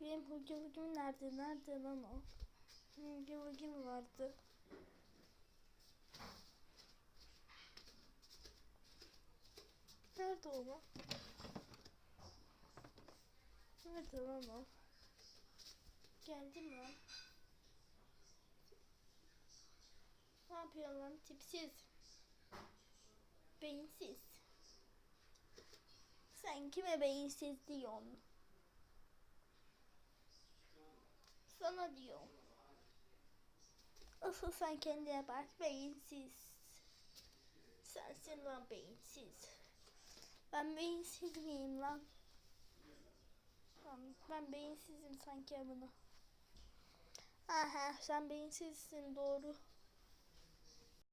Benim hucu hucum nerede? Nerede lan o? Hucu hucum vardı. Nerede o lan? Nerede lan o? Geldim lan. Ne yapıyor lan tipsiz? Beyinsiz. Sen kime beyinsiz diyorsun? Sana diyorum. Asıl sen kendine bak beyinsiz. Sensin lan beyinsiz. Ben beyinsiz miyim lan? Ben, ben beyinsizim sanki amına. Aha sen beyinsizsin doğru.